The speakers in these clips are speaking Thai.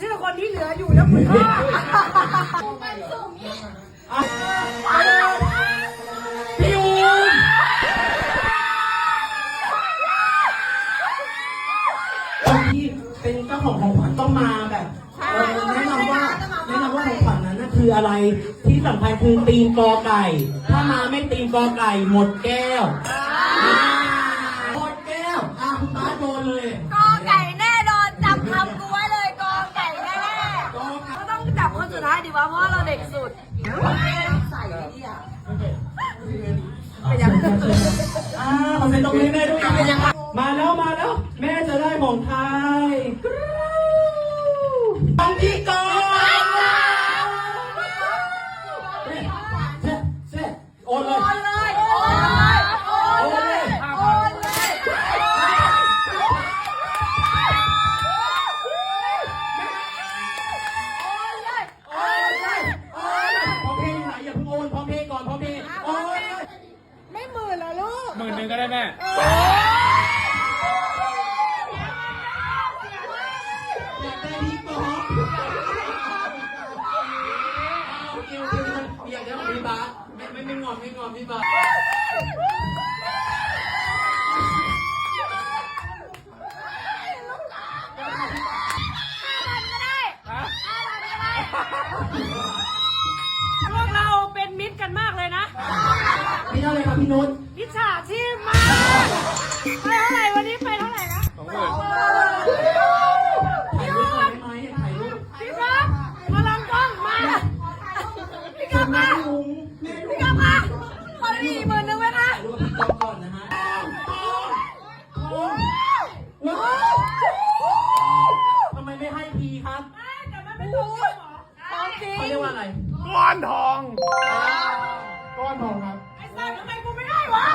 ชื่อคนที่เหลืออยู่แล้วคุณพ่ออะพี่อูมคนที่เป็นเจ้าของของขวัญต้องมาแบบเออแนะนำว่าแนะนำว่าของขวัญนั้นน่ะคืออะไรที่สำคัญคือตีนกอไก่ ถ้ามาไม่ตีนกอไก่หมดแก้ว อ่าขอเซ็นตรงนี้แม่ด้วย มาแล้วมาแล้ว แม่จะได้ของไทยก หมื่นหนึ่งก็ได้แม่อยากได้พี่กอนโอเคโอเคอยากได้ของพี่บาสไม่ไม่ไม่งอนไม่งอนพี่บาสพวกเราเป็นมิตรกันมากเลยนะ ท่าไหรครับพี่นุชมิจฉาชีพมาไปเท่าไหร่วันนี้ไปเท่าไหร่นะสองหมื่น ถ่ายรูปก่อนได้ไหมถ่ายรูปพี่ครับมาลองกล้องมาพี่คส่รัวบนแม่มาลุงแม่ลุพี่งครับมาขอดีหมื่นหนึ่งไหมคะถ่ายรูปกับพี่ก๊อฟก่อนนะฮะทำไมไม่ให้พีครับแต่มันเป็นของจริงเหรอของจริงเขาเรียกว่าอะไร ก้อนทอง ก้อนทองครับ ไอ้สัตว์ทำไมกูไม่ได้วะ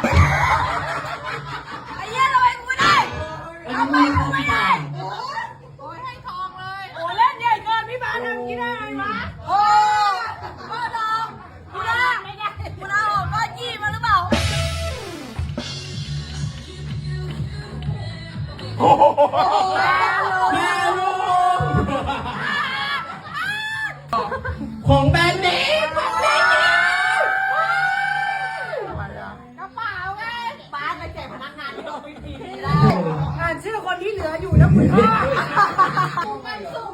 ไอ้เหี้ยทำไมกูไม่ได้ ทำไมกูไม่ได้โอ้ยให้ทองเลย โอ้เล่นใหญ่เกินพี่บาสทำกี่ได้ไงวะโอ้ก็ทองกูได้ไม่ได้กูได้ออกก้อนยี่มาหรือเปล่าแม่ลุงของแบรนด์เนมานชื่อคนที่เหลืออยู่นะคุณพ่อมันสูง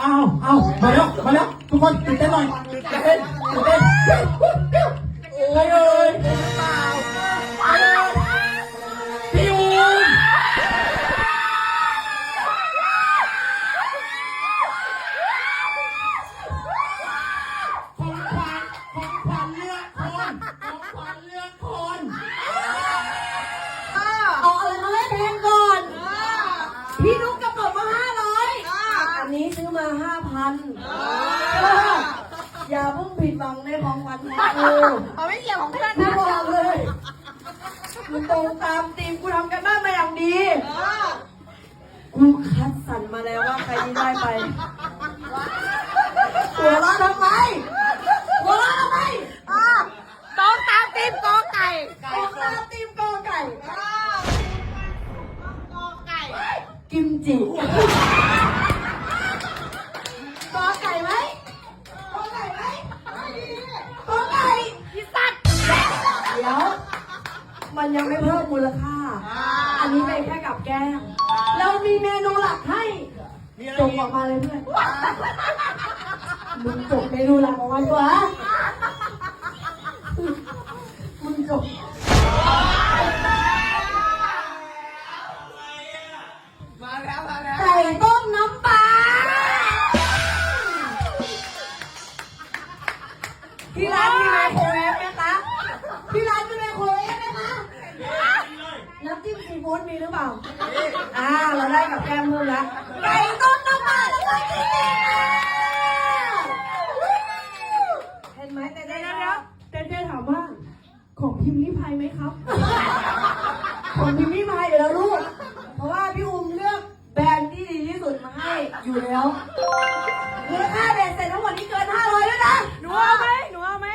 อ้าวอ้าวมาแล้ว มาแล้ว ทุกคนตื่นเต้นหน่อยตื่นเต้นตื่นเต้น ห้าพันอย่าเพิ่งผิดหวังในของขวัญของกูเอาไม่เกี่ยวของเพื่อนนะบอกเลยกูตรงตามทีมกูทำกันบ้านมาอย่างดีกูคัดสรรมาแล้วว่าใครที่ได้ไปหัวเราะทำไมหัวเราะทำไมอ่าต้องตามทีมกอไก่ต้องตามทีมกอไก่ กิมจิ มันยังไม่เพิ่มมูลค่า อันนี้เป็นแค่กับแก้มเรามีเมนูหลักให้จบออกมาเลยเพื่อนมึงจบเมนูหลักออกมาดีกว่ามึงจบ มซีฟู้ดมีหรือเปล่า อ่า เราได้กับแก้มเพิ่มแล้วไก่ต้มน้ำปลาแล้วก็กินเห็นไหมแต่ได้แล้วเต้เต้ถามว่า ของพิมพ์ริพายไหมครับ ของพิมพ์ริพายอยู่แล้วลูก เพราะว่าพี่อุ้มเลือกแบรนด์ที่ดีที่สุดมาให้อยู่แล้วมูลค่าเบ็ดเสร็จทั้งหมดนี่เกิน500แล้วนะ หนูเอาไหมหนูเอาไหม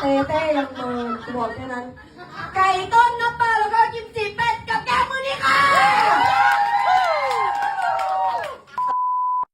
เต้เต้ยังเมินกูบอกแค่นั้น ไก่ต้มน้ำ